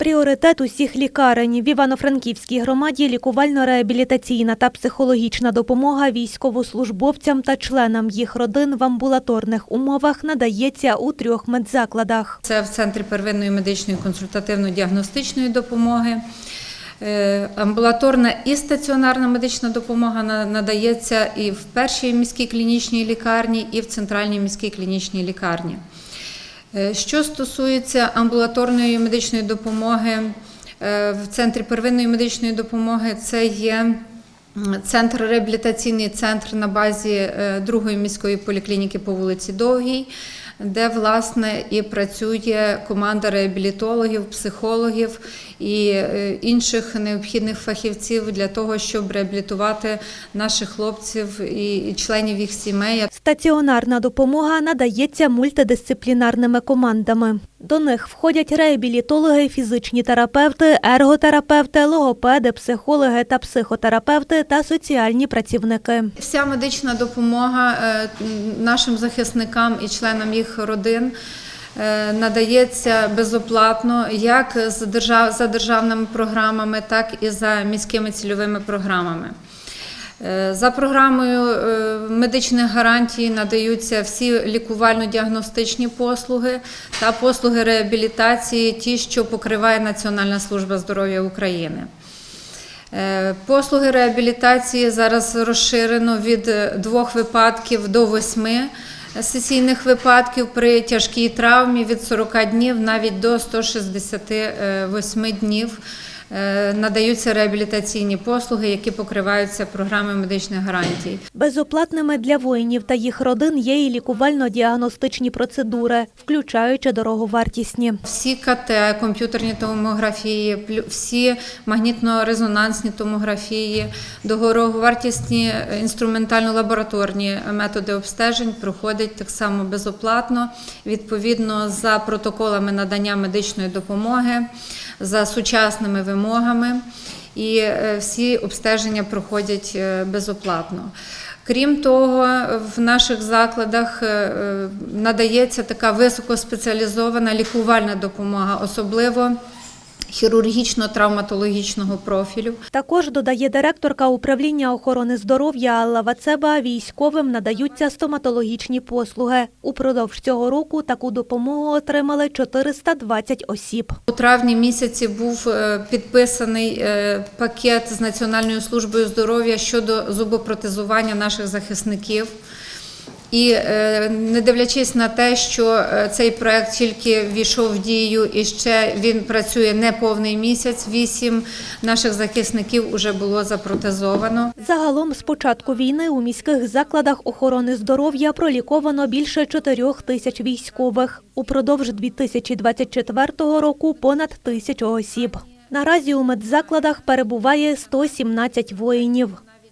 Пріоритет усіх лікарень в Івано-Франківській громаді лікувально-реабілітаційна та психологічна допомога військовослужбовцям та членам їх родин в амбулаторних умовах надається у трьох медзакладах. Це в центрі первинної медичної консультативно-діагностичної допомоги. Е, Амбулаторна і стаціонарна медична допомога надається і в першій міській клінічній лікарні, і в центральній міській клінічній лікарні. Е, Що стосується амбулаторної медичної допомоги, е, в центрі первинної медичної допомоги це є центр реабілітаційний центр на базі е, другої міської поліклініки по вулиці Довгій, де власне і працює команда реабілітологів, психологів і е, інших необхідних фахівців для того, щоб реабілітувати наших хлопців і і членів їх сімей. Стаціонарна допомога надається мультидисциплінарними командами. До них входять реабілітологи, фізичні терапевти, ерготерапевти, логопеди, психологи та психотерапевти та соціальні працівники. Вся медична допомога е, нашим захисникам і членам їх родин е, надається безоплатно як за державними програмами, так і за міськими цільовими програмами. Е, За програмою е, медичних гарантій надаються всі лікувально-діагностичні послуги та послуги реабілітації, ті, що покриває Національна служба здоров'я України. Е, Послуги реабілітації зараз розширено від двох випадків до восьми сесійних випадків при тяжкій травмі від 40 днів навіть до 168 днів. Е, Надаються реабілітаційні послуги, які покриваються програмою медичних гарантій. Безоплатними для воїнів та їх родин є і лікувально-діагностичні процедури, включаючи дороговартісні. Всі КТ, комп'ютерні томографії, всі магнітно-резонансні томографії, дороговартісні інструментально-лабораторні методи обстежень проходять так само безоплатно, відповідно за протоколами надання медичної допомоги, за сучасними вимогами. І е, всі обстеження проходять е, безоплатно. Крім того, в наших закладах е, надається така високоспеціалізована лікувальна допомога, особливо хірургічно-травматологічного профілю. Також додає директорка управління охорони здоров'я Алла Вацеба, військовим надаються стоматологічні послуги. Упродовж цього року таку допомогу отримали 420 осіб. У травні місяці був е, підписаний е, пакет з Національною службою здоров'я щодо зубопротезування наших захисників. І е, не дивлячись на те, що е, цей проект тільки ввійшов в дію і ще він працює не повний місяць, вісім наших захисників вже було запротезовано. Загалом з початку війни у міських закладах охорони здоров'я проліковано більше 4 тисяч військових. Упродовж 2024 року понад тисячу осіб. Наразі у медзакладах перебуває 117 воїнів.